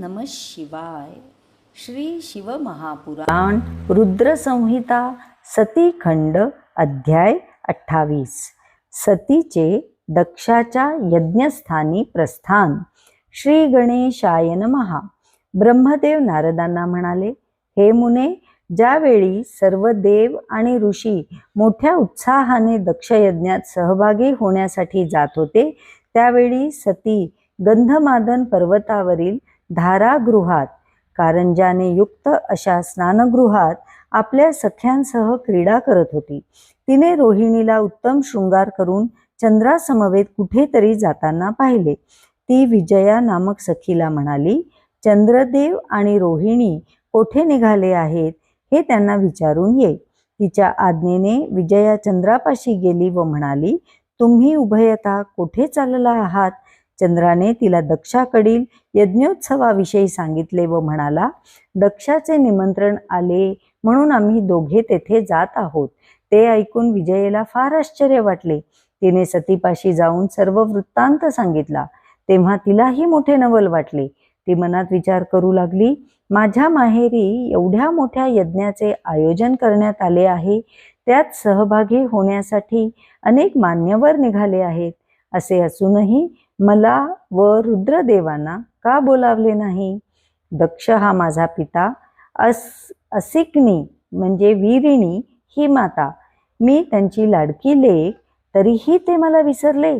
नम शिवाय. श्री शिवमहापुराण रुद्रसंहिता सतीखंड अध्याय अठ्ठावीस. सतीचे दक्षाच्या यज्ञस्थानी प्रस्थान. श्री गणेशाय महा ब्रह्मदेव नारदांना म्हणाले हे मुने ज्यावेळी सर्व देव आणि ऋषी मोठ्या उत्साहाने दक्षयज्ञात सहभागी होण्यासाठी जात होते त्यावेळी सती गंधमादन पर्वतावरील धारागृहात. कारंजाने युक्त अशा स्नानगृहात आपल्या सख्यांसह क्रीडा करत होती. तिने रोहिणीला उत्तम शृंगार करून चंद्रासमवेत कुठेतरी जाताना पाहिले. ती विजया नामक सखीला म्हणाली चंद्रदेव आणि रोहिणी कोठे निघाले आहेत हे त्यांना विचारून ये तिच्या आज्ञेने विजया चंद्रापाशी गेली व म्हणाली तुम्ही उभयता कोठे चालला आहात? चंद्राने तिला दक्षाकडील यज्ञोत्सवाविषयी सांगितले व म्हणाला दक्षाचे निमंत्रण आले म्हणून आम्ही दोघे तेथे जात आहोत. ते ऐकून विजयेला फार आश्चर्य वाटले. तिने सतीपाशी जाऊन सर्व वृत्तांत सांगितला. तेव्हा तिलाही मोठे नवल वाटले. ती मनात विचार करू लागली माझ्या माहेरी एवढ्या मोठ्या यज्ञाचे आयोजन करण्यात आले आहे. त्यात सहभागी होण्यासाठी अनेक मान्यवर निघाले आहेत. असे असूनही मला व रुद्रदेवांना का बोलावले नाही? दक्ष हा माझा पिता अस असिकनी म्हणजे वीरिणी ही माता. मी त्यांची लाडकी लेख तरीही ते मला विसरले.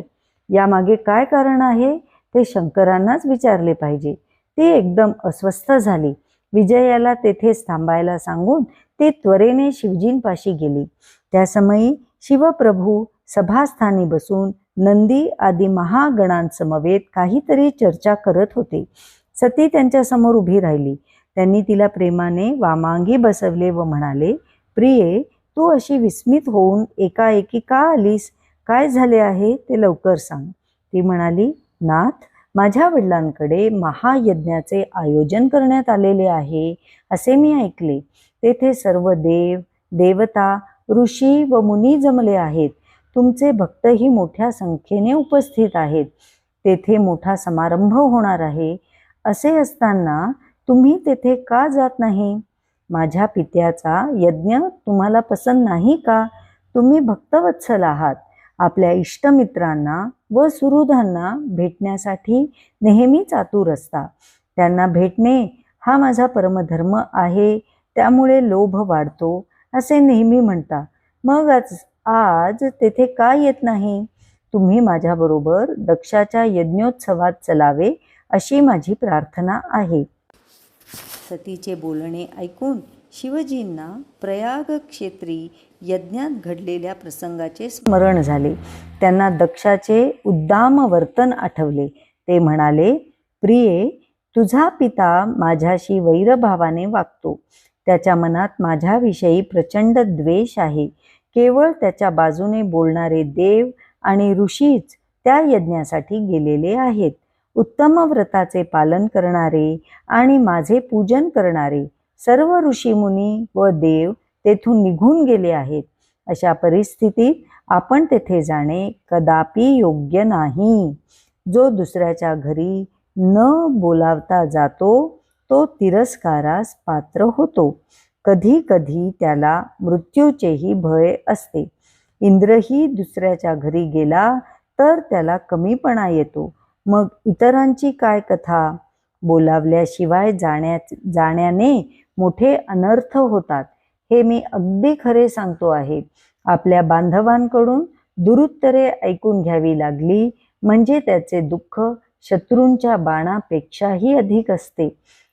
यामागे काय कारण आहे? ते शंकरांनाच विचारले पाहिजे. ती एकदम अस्वस्थ झाली. विजयाला तेथेच थांबायला सांगून ती त्वरेने शिवजींपाशी गेली. त्या समयी शिवप्रभू सभास्थानी बसून नंदी आदी महागणांसमवेत काहीतरी चर्चा करत होते. सती त्यांच्यासमोर उभी राहिली. त्यांनी तिला प्रेमाने वामांगी बसवले व म्हणाले प्रिये तू अशी विस्मित होऊन एकाएकी का आलीस? काय झाले आहे? ते लवकर सांग. ती म्हणाली नाथ माझ्या वडिलांकडे महायज्ञाचे आयोजन करण्यात आलेले आहे असे मी ऐकले. तेथे सर्व देव देवता ऋषी व मुनी जमले आहेत. तुमचे भक्तही मोठ्या संख्येने उपस्थित आहेत. तेथे मोठा समारंभ होणार आहे. असे असताना तुम्ही तेथे का जात नाही? माझ्या पित्याचा यज्ञ तुम्हाला पसंत नाही का? तुम्ही भक्तवत्सल आहात. आपल्या इष्टमित्रांना व सुहृदांना भेटण्यासाठी नेहमीच आतुर असता. त्यांना भेटणे हा माझा परमधर्म आहे. त्यामुळे लोभ वाढतो असे नेहमी म्हणता. मग आज तेथे का येत नाही? तुम्ही माझ्याबरोबर दक्षाच्या यज्ञोत्सवात चलावे अशी माझी प्रार्थना आहे. सतीचे बोलणे ऐकून शिवजींना प्रयाग क्षेत्री यज्ञात घडलेल्या प्रसंगाचे स्मरण झाले. त्यांना दक्षाचे उद्दाम वर्तन आठवले. ते म्हणाले प्रिये तुझा पिता माझ्याशी वैरभावाने वागतो. त्याच्या मनात माझ्याविषयी प्रचंड द्वेष आहे. केवळ त्याच्या बाजूने बोलणारे देव आणि ऋषीच त्या यज्ञासाठी गेलेले आहेत. उत्तम व्रताचे पालन करणारे आणि माझे पूजन करणारे सर्व ऋषीमुनी व देव तेथून निघून गेले आहेत. अशा परिस्थितीत आपण तेथे जाणे कदापि योग्य नाही. जो दुसऱ्याच्या घरी न बोलावता जातो तो तिरस्कारास पात्र होतो. कधी कधी त्याला मृत्यूचेही भय असते. इंद्रही दुसऱ्याच्या घरी गेला तर त्याला कमीपणा येतो. मग इतरांची काय कथा? बोलावल्याशिवाय जाण्या जाण्याने मोठे अनर्थ होतात. हे मी अगदी खरे सांगतो आहे. आपल्या बांधवांकडून दुरुत्तरे ऐकून घ्यावी लागली म्हणजे त्याचे दुःख शत्रूंच्या बाणापेक्षाही अधिक असते.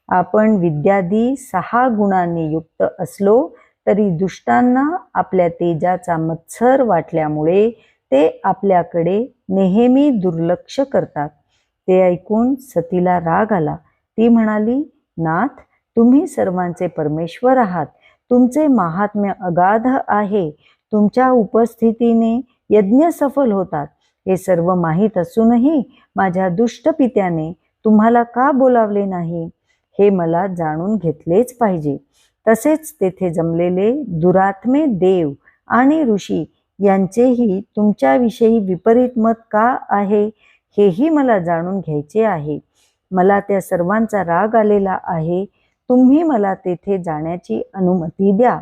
आपण विद्यादी सहा गुणांनी युक्त असलो तरी दुष्टांना आपल्या तेजाचा मत्सर वाटल्यामुळे ते आपल्याकडे नेहमी दुर्लक्ष करतात. ते ऐकून सतीला राग आला. ती म्हणाली नाथ तुम्ही सर्वांचे परमेश्वर आहात. तुमचे महात्म्य अगाध आहे. तुमच्या उपस्थितीने यज्ञ सफल होतात. हे सर्व माहीत असूनही माझ्या दुष्ट पित्याने तुम्हाला का बोलावले नाही? हे मला जाणून घेतलेच पाहिजे. तसेच तेथे जमलेले दुरात्मे देव आणि ऋषी यांचेही तुमच्याविषयी विपरीत मत का आहे हेही मला जाणून घ्यायचे आहे. मला त्या सर्वांचा राग आलेला आहे. तुम्ही मला तेथे जाण्याची अनुमती द्या.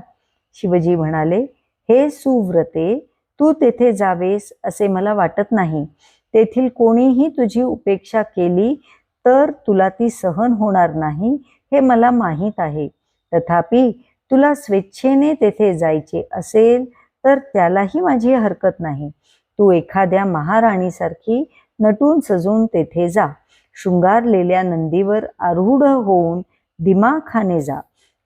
शिवजी म्हणाले हे सुव्रते तू तेथे जावेस असे मला वाटत नाही. तेथील कोणीही तुझी उपेक्षा केली तर तुला ती सहन होणार नाही हे मला माहीत आहे. तथापि तुला स्वेच्छेने तेथे जायचे असेल तर त्यालाही माझी हरकत नाही. तू एखाद्या महाराणीसारखी नटून सजून तेथे जा. शृंगारलेल्या नंदीवर आरूढ होऊन दिमाखाने जा.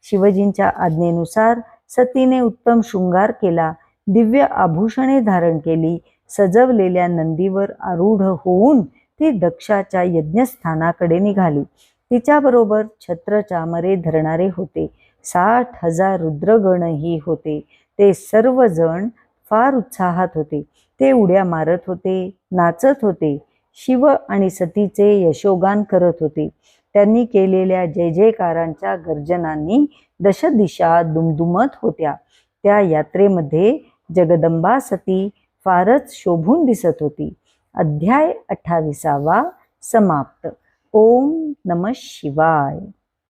शिवजींच्या आज्ञेनुसार सतीने उत्तम शृंगार केला दिव्य आभूषणे धारण केली सजवलेल्या नंदीवर आरूढ होऊन ती दक्षाच्या यज्ञस्थानाकडे निघाली. तिच्याबरोबर छत्र मरे धरणारे होते. साठ हजार रुद्रगणही होते. ते सर्वजण फार उत्साहात होते. ते उड्या मारत होते नाचत होते. शिव आणि सतीचे यशोगान करत होते. त्यांनी केलेल्या जय जयकारांच्या गर्जनांनी दशदिशा दुमदुमत होत्या. त्या यात्रेमध्ये जगदंबा सती फारच शोभून दिसत होती. अध्याय अठ्ठावीसावा समाप्त. ओम नम शिवाय.